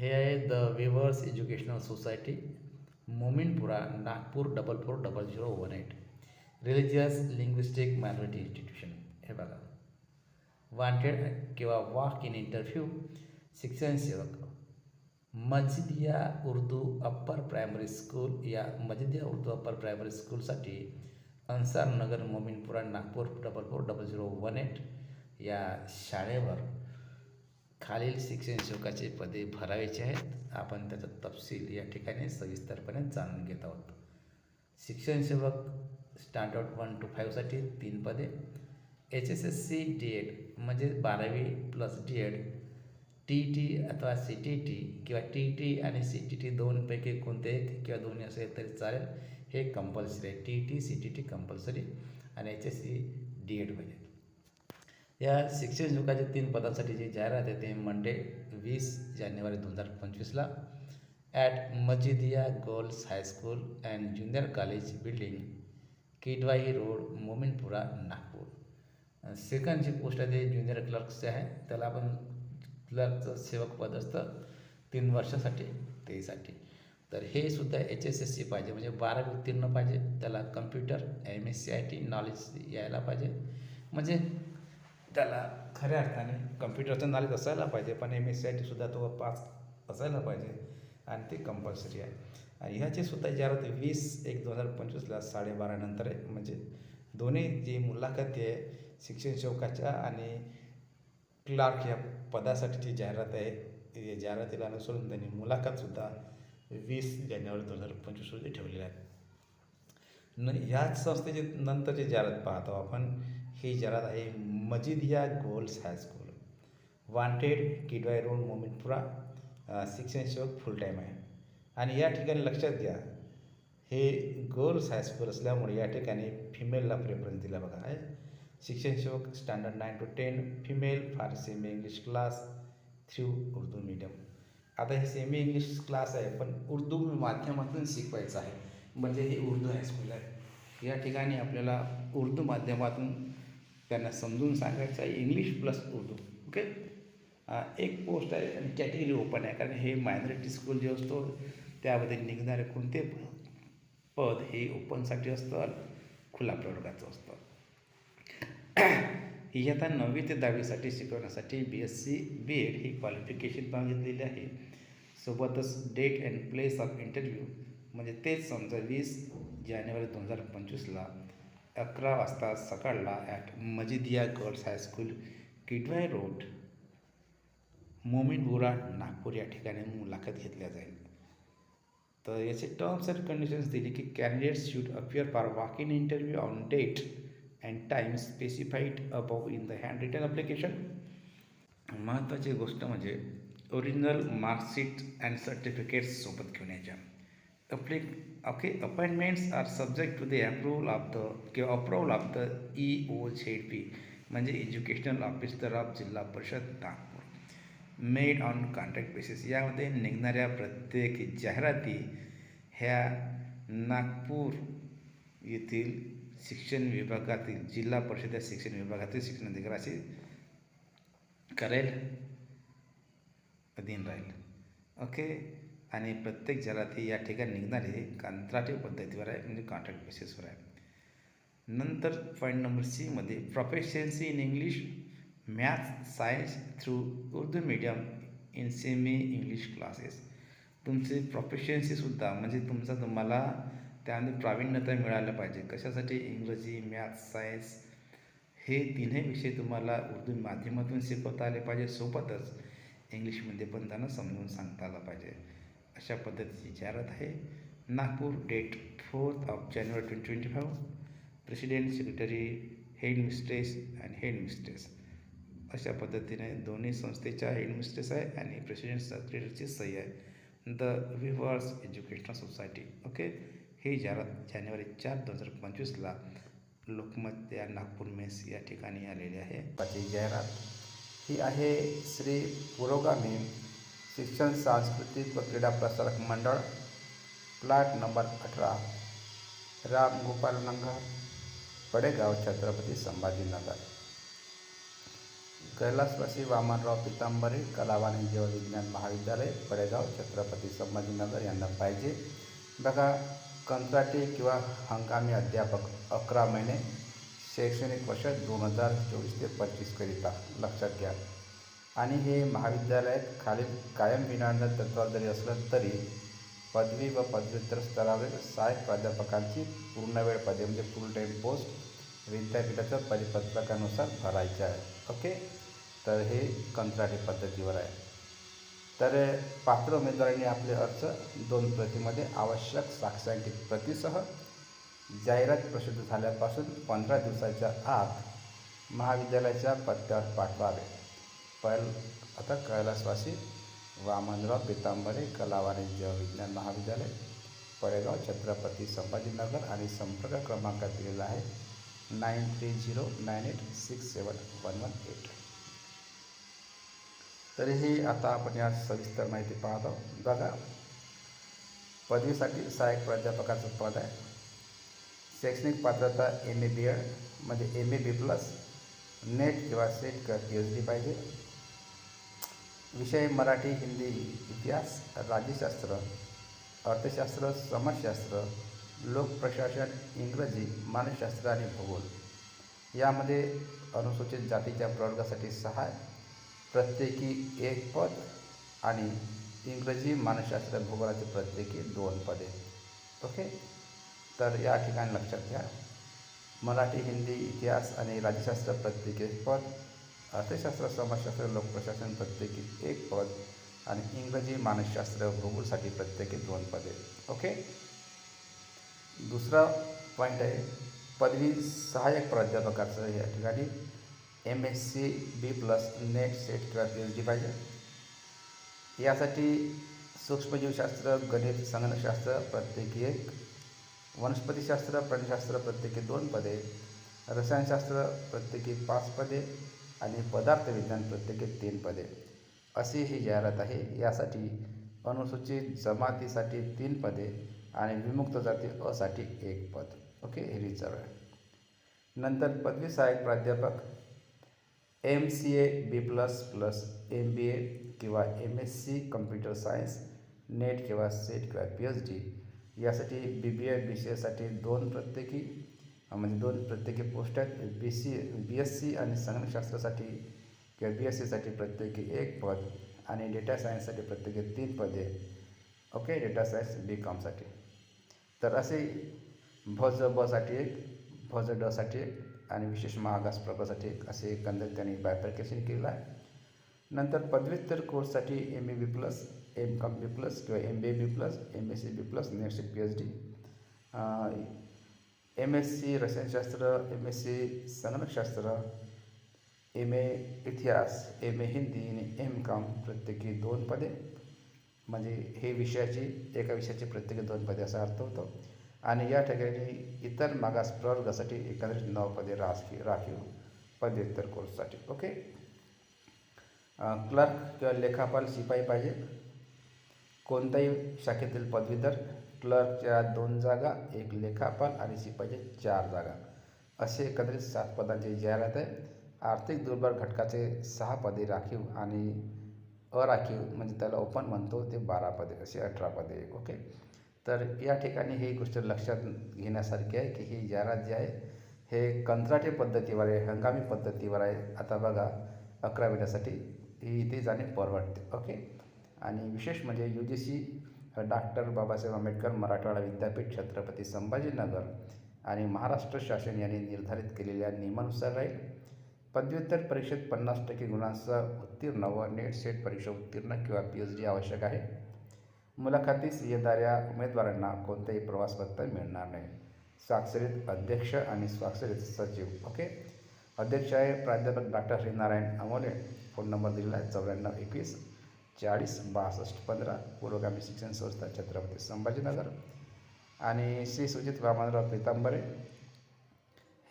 हे आहे the weavers educational society Mominpura Nagpur double four double zero one eight religious linguistic minority institution हे बघा. Wanted किंवा walk in interview शिक्षण सेवक. Majidiya Urdu upper primary school या Majidia Urdu upper primary स्कूलसाठी Ansar Nagar Mominpura Nagpur double four double zero one eight या शाळेवर खालील शिक्षण शुल्काचे पदे भरायचे आहेत. आपण त्याचा तपशील या ठिकाणी सविस्तरपणे जाणून घेत आहोत. शिक्षण सेवक स्टँडर्ड वन टू फाईव्हसाठी तीन पदे. H S S C D Ed म्हणजे बारावी plus D Ed T T अथवा सी टी टी किंवा टी टी आणि सी टी टी दोनपैकी कोणते एक किंवा दोन्ही असेल तरी चालेल. हे कंपल्सरी आहे. T T C T T compulsory आणि H S C D Ed म्हणजे या शिक्षण युगाच्या तीन पदांसाठी जी जाहिरात आहे ते मंडे वीस जानेवारी दोन हजार पंचवीसला at Majidiya girls high school and junior college building Kidwai road Mominpura Nagpur सेकंडची post आहे ते ज्युनियर क्लर्कचे आहे. त्याला आपण क्लर्कचं सेवक पद असतं तीन वर्षासाठी तेसाठी तर हे सुद्धा एच एस एस सी पाहिजे म्हणजे बारावी उत्तीर्ण पाहिजे. त्याला computer M S C I T knowledge यायला पाहिजे. म्हणजे त्याला खऱ्या अर्थाने कम्प्युटरचं नॉलेज असायला पाहिजे पण एम एस सी आय टीसुद्धा तो पास असायला पाहिजे आणि ते कंपल्सरी आहे. आणि ह्याची सुद्धा जाहिरात वीस एक दोन हजार पंचवीसला साडेबारानंतर आहे. म्हणजे दोन्ही जी मुलाखती आहे शिक्षण सेवकाच्या आणि क्लार्क या पदासाठीची जाहिरात आहे या जाहिरातीला अनुसरून त्यांनी मुलाखतसुद्धा वीस जानेवारी दोन हजार पंचवीस रोजी ठेवलेली आहे न ह्याच संस्थेची नंतरची जाहिरात पाहतो आपण. ही जरात आहे. Majidia girls high school wanted Kidwai road Mominpura शिक्षण सेवक फुल टाईम आहे. आणि या ठिकाणी लक्षात घ्या हे गर्ल्स हायस्कूल असल्यामुळे या ठिकाणी फिमेलला प्रेफरन्स दिला बघा. आहे. शिक्षण सेवक standard nine to ten female for semi English class through Urdu medium आता हे सेमी इंग्लिश क्लास आहे पण उर्दू माध्यमातून शिकवायचं आहे. म्हणजे हे उर्दू हायस्कूल आहे. या ठिकाणी आपल्याला उर्दू माध्यमातून त्यांना समजून सांगायचं आहे. इंग्लिश प्लस उर्दू ओके एक पोस्ट आहे आणि कॅटेगरी ओपन आहे. कारण हे मायनॉरिटी स्कूल जे असतो त्यामध्ये निघणारे कोणते पद हे ओपनसाठी असतं खुला प्रवर्गाचं असतं. इयत्ता नववी ते दहावीसाठी शिकवण्यासाठी B S C B Ed ही क्वालिफिकेशन मागितलेली आहे. सोबतच date and place of interview म्हणजे तेच समजा वीस जानेवारी दोन हजार पंचवीसला अकरा वाजता सकाळला at Majidia girls high school Kidwai road Mominpura Nagpur या ठिकाणी मुलाखत घेतल्या जाईल. तर याचे टर्म्स अँड कंडिशन्स दिली की candidates should appear for walk in interview on date and time specified above in the hand written application महत्त्वाची गोष्ट म्हणजे ओरिजिनल मार्कशीट अँड सर्टिफिकेट्स सोबत घेऊन यायच्या. अप्लिक okay appointments are subject to the approval of the किंवा approval of the E O Z P म्हणजे educational officer of Zilla Parishad Nagpur made on contract basis यामध्ये निघणाऱ्या प्रत्येक जाहिराती ह्या नागपूर येथील शिक्षण विभागातील जिल्हा परिषद या शिक्षण विभागातील शिक्षण अधिकाराशी करेल. अधीन राहील. ओके आणि प्रत्येक ज्याला ते या ठिकाणी निघणारी कंत्राटी पद्धतीवर आहे म्हणजे कॉन्ट्रॅक्ट बेसिसवर आहे. नंतर पॉईंट नंबर सीमध्ये proficiency in English maths science through Urdu medium in semi English classes तुमची प्रोफेशन्सीसुद्धा म्हणजे तुमचा तुम्हाला त्यामध्ये प्रावीण्यता मिळालं पाहिजे. कशासाठी? इंग्रजी मॅथ्स सायन्स हे तिन्ही विषय तुम्हाला उर्दू माध्यमातून शिकवता आले पाहिजे. सोबतच इंग्लिशमध्ये पण त्यांना समजून सांगता आलं पाहिजे. अशा पद्धतीची जाहिरात आहे. Nagpur date fourth of January twenty twenty five president secretary headmistress and headmistress अशा पद्धतीने दोन्ही संस्थेच्या हेड मिस्ट्रेस आहे आणि प्रेसिडेंट सेक्रेटरीची सही आहे. The weavers educational society okay ही जाहिरात जानेवारी चार दोन हजार पंचवीसला लोकमत या नागपूर मेस या ठिकाणी आलेली आहे. त्याची जाहिरात ही आहे श्री पुरोगामी शिक्षण सांस्कृतिक व क्रीडा प्रसारक मंडळ प्लॅट नंबर अठरा राम गोपाल नगर पडेगाव छत्रपती संभाजीनगर. कैलासवासी वामनराव पितांबरे कला वाणिज्य विज्ञान महाविद्यालय पडेगाव छत्रपती संभाजीनगर यांना पाहिजे. बघा कंत्राटी किंवा हंगामी अध्यापक अकरा महिने शैक्षणिक वर्ष दोन हजार चोवीस ते पंचवीसकरिता लक्षात घ्या. आणि हे महाविद्यालयात खालील कायम विनांतर तत्वावर जरी असलं तरी पदवी व पदव्युत्तर स्तरावरील सहाय्यक प्राध्यापकांची पूर्णवेळ पदे म्हणजे फुल टाईम पोस्ट विद्यापीठाच्या परिपत्रकानुसार भरायचे आहे. ओके तर हे कंत्राटी पद्धतीवर आहे. तर पात्र उमेदवारांनी आपले अर्ज दोन प्रतीमध्ये आवश्यक साक्षांकित प्रतीसह जाहिरात प्रसिद्ध झाल्यापासून पंधरा दिवसाच्या आत महाविद्यालयाच्या पत्त्यावर पाठवावे. पण आता कैलासवासी वामनराव पितांबरे कला वाणिज्य विज्ञान महाविद्यालय पडेगाव छत्रपती संभाजीनगर आणि संपर्क क्रमांक दिलेला आहे nine three zero nine eight six seven one one eight. तरीही आता आपण या सविस्तर माहिती पाहत आहोत. बघा पदवीसाठी सहाय्यक प्राध्यापकाचं पद आहे. शैक्षणिक पात्रता M A B एडमध्ये M A B plus NET किंवा सेट कर पी एच डी पाहिजे. विषय मराठी हिंदी इतिहास राज्यशास्त्र अर्थशास्त्र समाजशास्त्र लोकप्रशासन इंग्रजी मानसशास्त्र आणि भूगोल. यामध्ये अनुसूचित जातीच्या प्रवर्गासाठी सहा प्रत्येकी एक पद आणि इंग्रजी मानसशास्त्र भूगोलाचे प्रत्येकी दोन पदे. ओके? तर या ठिकाणी लक्षात घ्या. मराठी हिंदी इतिहास आणि राज्यशास्त्र प्रत्येकी एक पद अर्थशास्त्र समाजशास्त्र लोकप्रशासन प्रत्येकी एक पद आणि इंग्रजी मानसशास्त्र भूगोलसाठी प्रत्येकी दोन पदे. ओके? दुसरा पॉईंट आहे पदवी सहाय्यक प्राध्यापकाचं या ठिकाणी. M S C B plus NET SET किंवा पी एच डी पाहिजे. यासाठी सूक्ष्मजीवशास्त्र गणित संगणकशास्त्र प्रत्येकी एक. वनस्पतीशास्त्र प्राणीशास्त्र प्रत्येकी दोन पदे. रसायनशास्त्र प्रत्येकी पाच पदे. आणि पदार्थ विज्ञान प्रत्येकी तीन पदे. अशी ही जाहिरात आहे. यासाठी अनुसूचित जमातीसाठी तीन पदे आणि विमुक्त जाती असाठी एक पद. ओके? हे रिझर्व आहे नंतर पदवी सहाय्यक प्राध्यापक M C A B plus plus M B A किंवा M S C computer science NET किंवा सेट किंवा पी एच डी यासाठी B B A B C एसाठी दोन प्रत्येकी म्हणजे दोन प्रत्येकी पोस्ट आहेत. B C B S C आणि संगणकशास्त्रासाठी किंवा बी एस सीसाठी प्रत्येकी एक पद आणि डेटा सायन्ससाठी प्रत्येकी तीन पदे. ओके डेटा सायन्स बी कॉमसाठी तर असे भज बसाठी एक भज डसाठी एक आणि विशेष महागास प्रभासाठी एक असे एकंदर त्यांनी बायफर्केशन केलं आहे. नंतर पदव्युत्तर कोर्ससाठी M A B plus M com B plus किंवा M B A B plus M S C B plus next P H D M S C रसायनशास्त्र एम एस सी संगणकशास्त्र एम ए इतिहास M ए हिंदी आणि M com प्रत्येकी दोन पदे. म्हणजे हे विषयाची एका विषयाची प्रत्येकी दोन पदे असा अर्थ होतो. आणि या ठिकाणी इतर मागास प्रवर्गासाठी एकंदरीत नऊ पदे राखी राखीव पदव्युत्तर कोर्ससाठी. ओके? क्लर्क किंवा लेखापाल शिपाई पाहिजे. कोणत्याही शाखेतील पदवीधर क्लर्कच्या दोन जागा एक लेखापाल आणि शिपाईच्या चार जागा. असे एकत्रित सात पदांची जाहिरात आहे. आर्थिक दुर्बल घटकाचे सहा पदे राखीव आणि अराखीव म्हणजे त्याला ओपन म्हणतो ते बारा पदे असे अठरा पदे ओके? तर या ठिकाणी ही गोष्ट लक्षात घेण्यासारखी आहे की ही जाहिरात जी आहे हे कंत्राटी पद्धतीवर आहे हंगामी पद्धतीवर आहे. आता बघा अकरा महिन्यासाठी ही इथे जाणे परवडते ओके? आणि विशेष म्हणजे U G C doctor Babasaheb Ambedkar Marathwada विद्यापीठ छत्रपती संभाजीनगर आणि महाराष्ट्र शासन यांनी निर्धारित केलेल्या नियमानुसार राहील. पदव्युत्तर परीक्षेत पन्नास टक्के गुणांसह उत्तीर्ण व नेट सेट परीक्षा उत्तीर्ण किंवा पी एच डी आवश्यक आहे. मुलाखतीस येणाऱ्या उमेदवारांना कोणतेही प्रवास मिळणार नाही. स्वाक्षरित अध्यक्ष आणि स्वाक्षरित सचिव ओके? अध्यक्ष आहे प्राध्यापक doctor Shrinarayan Amole phone number दिलेला आहे चौऱ्याण्णव एकवीस चाळीस बासष्ट पंधरा पुरोगामी शिक्षण संस्था छत्रपती संभाजीनगर आणि श्री सुजित वामनराव पितांबरे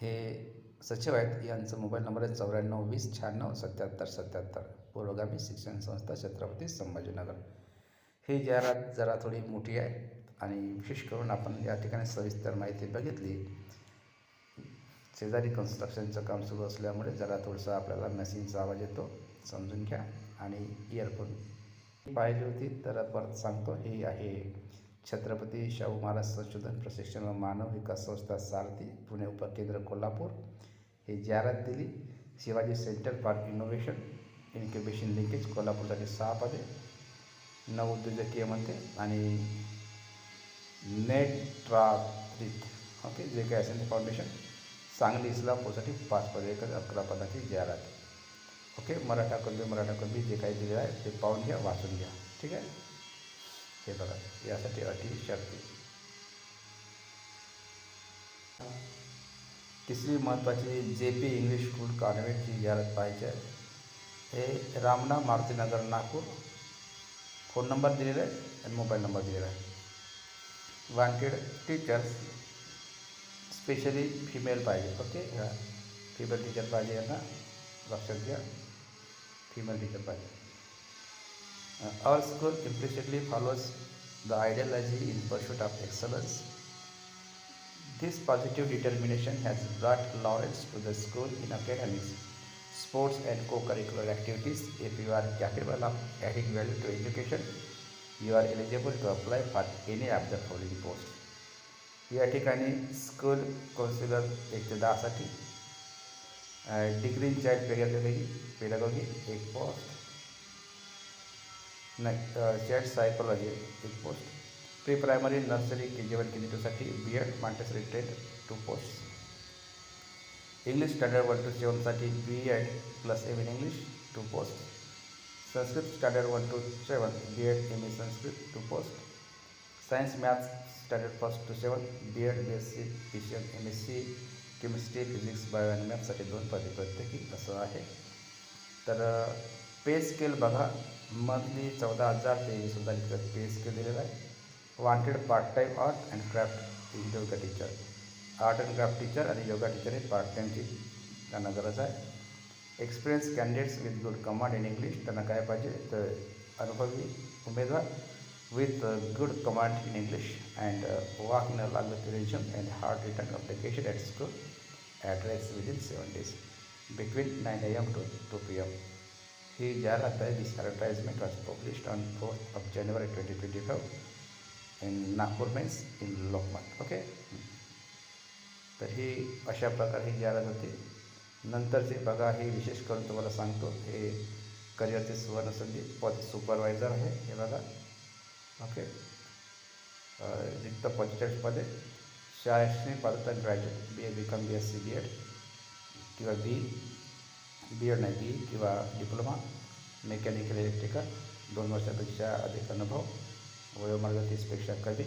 हे सचिव आहेत. यांचं मोबाईल नंबर आहे चौऱ्याण्णव वीस शहाण्णव सत्याहत्तर सत्याहत्तर. पुरोगामी शिक्षण संस्था छत्रपती संभाजीनगर. ही जाहिरात जरा थोडी मोठी आहे आणि विशेष करून आपण या ठिकाणी सविस्तर माहिती बघितली. शेजारी कन्स्ट्रक्शनचं काम सुरू असल्यामुळे जरा थोडंसं आपल्याला मशीनचा आवाज येतो. समजून घ्या आणि इयरफोन पाहिली होती तर परत सांगतो ही आहे छत्रपती शाहू महाराज संशोधन प्रशिक्षण व मानव विकास संस्था सारथी पुणे उपकेंद्र कोल्हापूर. ही जाहिरात दिली. Shivaji centre for innovation incubation linkage कोल्हापूरसाठी सहा पदे नव उद्योजकीय म्हणते आणि नेट्राथ्रित ओके जे काही असेल ते फाउंडेशन सांगली इस्लामपूरसाठी पाच पदे एकच अकरा पदाची जाहिरात. ओके, मराठा कुणबी मराठा कुणबी जे काही दिलेलं आहे, ते पाहून घ्या, वाचून घ्या. ठीक आहे? हे बघा, यासाठी अटी शर्ती तिसरी महत्त्वाची जे पी इंग्लिश स्कूल कॉन्व्हेंटची जाहिरात पाहायची आहे. हे रामना मारुतीनगर, नागपूर. फ़ोन नंबर दिलेला आहे आणि मोबाईल नंबर दिलेला आहे. वांटेड टीचर्स स्पेशली फिमेल पाहिजे. ओके? फिमेल टीचर पाहिजे यांना लक्षात घ्या. फिमेल टीचर पाहिजे our school implicitly follows the ideology in pursuit of excellence. This positive determination has brought laurels to the school in academics, sports, and co curricular activities. If you are capable of adding value to education, you are eligible to apply for any of the following posts. या ठिकाणी school counsellor एक ते दहासाठी degree in child pedagogy pedagogy एक post नाही child psychology एक post pre primary nursery K G one K G टूसाठी B Ed Montessori trained two post English standard one to सेवनसाठी B Ed plus M in English two post Sanskrit standard one to seven B Ed M A Sanskrit two post science maths standard first to seven B Ed B S C P C M M S C chemistry physics bio आणि मॅथ्ससाठी दोन पदे प्रत्येकी असं आहे. तर पे scale बघा. Monthly चौदा हजार ते वीस हजार इतकं पे स्केल दिलेलं आहे. Wanted part time art and craft yoga teacher art and craft teacher आणि योगा टीचर हे पार्ट टाईमची त्यांना गरज आहे. Experience candidates with good command in English त्यांना काय पाहिजे तर अनुभवी उमेदवार with good command in English and and in a in a and region written hard written application address within 7 days between 9 a.m. to 2 p.m. ही जाहिरात आहे this advertisement was published on fourth of January twenty twenty five in Nagpur mains in Lokmat okay तर ही अशा प्रकारे ही जाहिरात होती नंतरचे बघा हे विशेष करून तुम्हाला सांगतो हे करिअरचे सुवर्ण संधी पद सुपरवायझर आहे हे बघा ओके रिक्त पंचेचाळीस पदे शैक्षणिक पात्रता graduate B A B com B S C B Ed किंवा बी बी एड नाही बी किंवा डिप्लोमा मेकॅनिकल इलेक्ट्रिकल दोन वर्षापेक्षा अधिक अनुभव वयोमार्ग तीसपेक्षा कमी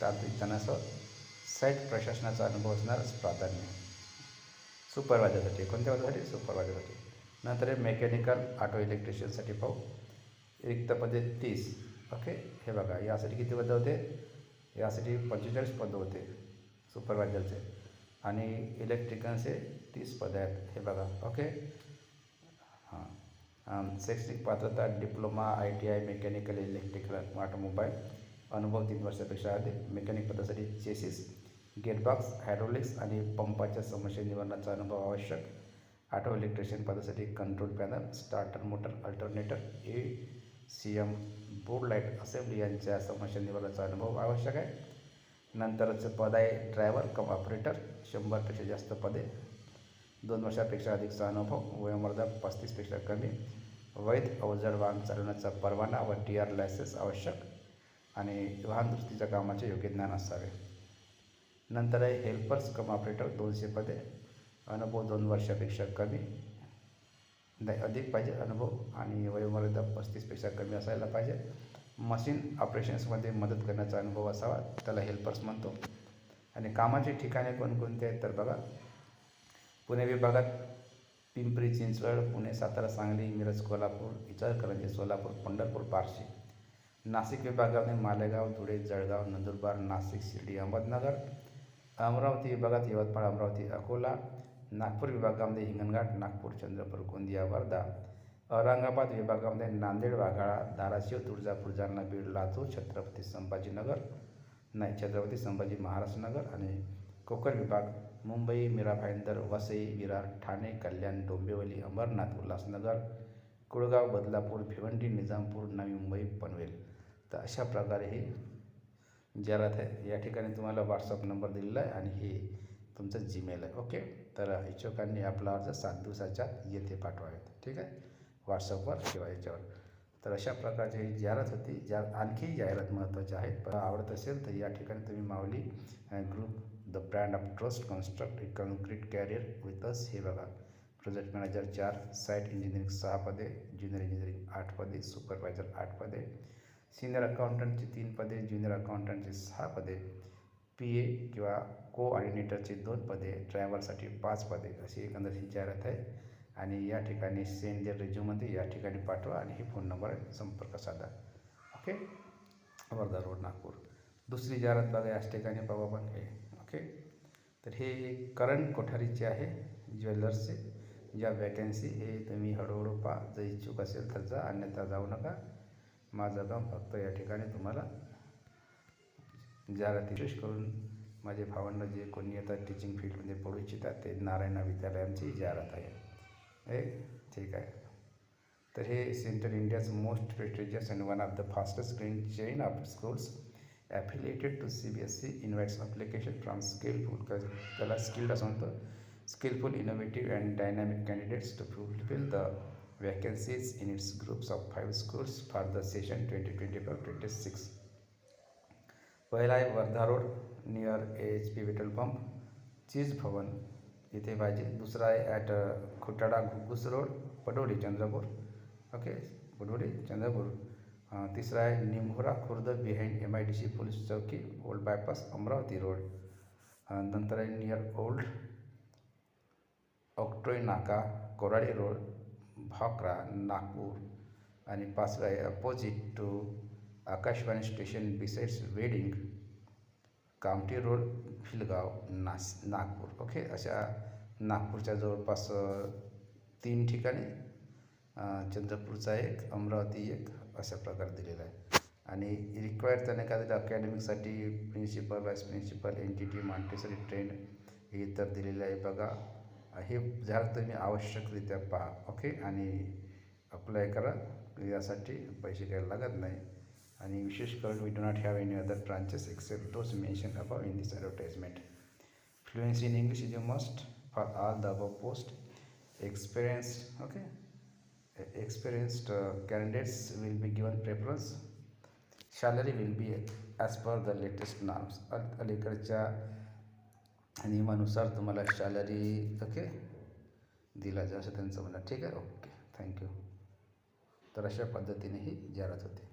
तांत्रिक ज्ञानासह साईट प्रशासनाचा अनुभव असणारच प्राधान्य. सुपरवायझरसाठी कोणत्या वर्षासाठी सुपरवायझरसाठी. नंतर मेकॅनिकल ऑटो इलेक्ट्रिशियनसाठी पाहू. रिक्त पदे तीस. ओके? हे बघा यासाठी किती पदं होते? यासाठी पंचेचाळीस पदं होते. सुपरवायझरचे आणि इलेक्ट्रिकनचे तीस पदं आहेत. हे बघा ओके? हां. शैक्षणिक पात्रता diploma I T I mechanical electrical automobile अनुभव तीन वर्षापेक्षा अधिक. मेकॅनिक पदासाठी चेसिस गेटबॉक्स हायड्रोलिक्स आणि पंपाच्या समस्या निवारणाचा अनुभव आवश्यक. ऑटो इलेक्ट्रिशियन पदासाठी control panel starter motor alternator A C M board light assembly यांच्या समस्या निवारणाचा अनुभव आवश्यक आहे. नंतरचं पद आहे ड्रायव्हर कम ऑपरेटर शंभरपेक्षा जास्त पदे. दोन वर्षापेक्षा अधिकचा अनुभव वयोमर्यादा पस्तीसपेक्षा कमी. वैध अवजड वाहन चालवण्याचा परवाना व टी आर लायसन्स आवश्यक आणि वाहन दुरुस्तीच्या कामाचे योग्य ज्ञान असावे. नंतर आहे हेल्पर्स कम ऑपरेटर दोनशे पदे. अनुभव दोन वर्षापेक्षा कमी. नाही अधिक पाहिजे अनुभव आणि वयोमर्यादा पस्तीसपेक्षा कमी असायला पाहिजे. मशीन ऑपरेशन्समध्ये मदत करण्याचा अनुभव असावा त्याला हेल्पर्स म्हणतो. आणि कामाची ठिकाणे कोणकोणती आहेत तर बघा पुणे विभागात पिंपरी चिंचवड पुणे सातारा सांगली मिरज कोल्हापूर इचलकरंजी सोलापूर पंढरपूर पारशी नाशिक विभागामध्ये मालेगाव धुळे जळगाव नंदुरबार नाशिक शिर्डी अहमदनगर. अमरावती विभागात यवतमाळ अमरावती अकोला. नागपूर विभागामध्ये हिंगणघाट नागपूर चंद्रपूर गोंदिया वर्धा. औरंगाबाद विभागामध्ये नांदेड वाघाळा धाराशिव तुळजापूर जालना बीड लातूर छत्रपती संभाजीनगर नाही छत्रपती संभाजी महाराजनगर आणि कोकण विभाग मुंबई मीरा भाईंदर वसई विरार ठाणे कल्याण डोंबिवली अंबरनाथ उल्हासनगर कुळगाव बदलापूर भिवंडी निजामपूर नवी मुंबई पनवेल. तर अशा प्रकारे हे जाहिरात आहे. या ठिकाणी तुम्हाला व्हॉट्सअप नंबर दिलेला आहे आणि हे तुमचं जीमेल आहे. ओके? तर इच्छुकांनी आपला अर्ज सात दिवसाच्या येथे पाठवावेत. ठीक आहे? व्हॉट्सअपवर किंवा याच्यावर. तर अशा प्रकारची ही जाहिरात होती ज्या आणखी जाहिरात महत्त्वाच्या आहेत. पण आवडत असेल तर या ठिकाणी तुम्ही Mauli group the brand of trust construct a concrete career with us हे बघा. प्रोजेक्ट मॅनेजर चार साईट इंजिनिअरिंग सहा पदे ज्युनियर इंजिनिअरिंग आठ पदे सुपरवायझर आठ पदे. सिनियर अकाउंटंटची तीन पदे ज्युनियर अकाउंटंटची सहा पदे. पी ए किंवा कोऑर्डिनेटरची दोन पदे ड्रायव्हरसाठी पाच पदे अशी एकंदर ही जाहिरात आहे. आणि या ठिकाणी सेंड देअर रेज्यूमध्ये या ठिकाणी पाठवा आणि हे फोन नंबर संपर्क साधा. Okay Wardha road Nagpur. दुसरी जाहिरात बघा याच ठिकाणी बाबा पण हे. ओके तर हे करण कोठारीचे आहे ज्वेलर्सचे. ज्या वॅकन्सी हे तुम्ही हळूहळू पहा. जर इच्छुक असेल तर जा अन्यथा जाऊ नका. माझं काम फक्त या ठिकाणी तुम्हाला जाहिरात विशेष करून माझे भावंड जे कोणी येतात टीचिंग फील्डमध्ये पडू इच्छितात ते नारायणा विद्यालयांची जाहिरात आहे. हे ठीक आहे. तर हे central India's most prestigious and one of the fastest green chain of schools affiliated to C B S C invites application from skilful त्याला स्किल्ड असं म्हणतो dynamic candidates to fulfil the vacancies in its groups of five schools for the session twenty twenty session 2025-26. पहिला आहे Wardha road near A H P petrol pump चीज भवन. इथे पाहिजे. दुसरा आहे at Khutada Ghugus road Padoli Chandrapur. Okay Padoli Chandrapur. तिसरा आहे Nimbhora Khurd behind M I D C police चौकी ओल्ड बायपास अमरावती रोड. नंतर आहे नियर ओल्ड ऑक्ट्रोय नाका कोराडी रोड भाकरा नागपूर. आणि पाचवा आहे opposite to Akashvani station besides wedding Kamthi road फिलगाव नास नागपूर. ओके अशा नागपूरच्या जवळपास तीन ठिकाणी चंद्रपूरचा एक अमरावती एक अशा प्रकारे दिलेला आहे. आणि रिक्वायर्ड त्याने काय दिलं अकॅडमिकसाठी principal vice principal N T T Montessori trained हे तर दिलेलं आहे बघा. हे झालं तुम्ही आवश्यकरित्या पहा. ओके आणि अप्लाय करा. यासाठी पैसे घ्यायला लागत नाही. आणि विशेष करून we do not have any other branches except those mention above in this advertisement fluency in English is a must for all the above post experience okay experienced uh, candidates will be given preference. Salary will be as per the latest norms. अल- अलीकडच्या नियमानुसार तुम्हाला salary okay दिला जाईल असं त्यांचं म्हणणं ठीक आहे ओके थँक्यू तर अशा पद्धतीने ही जाहिरात होते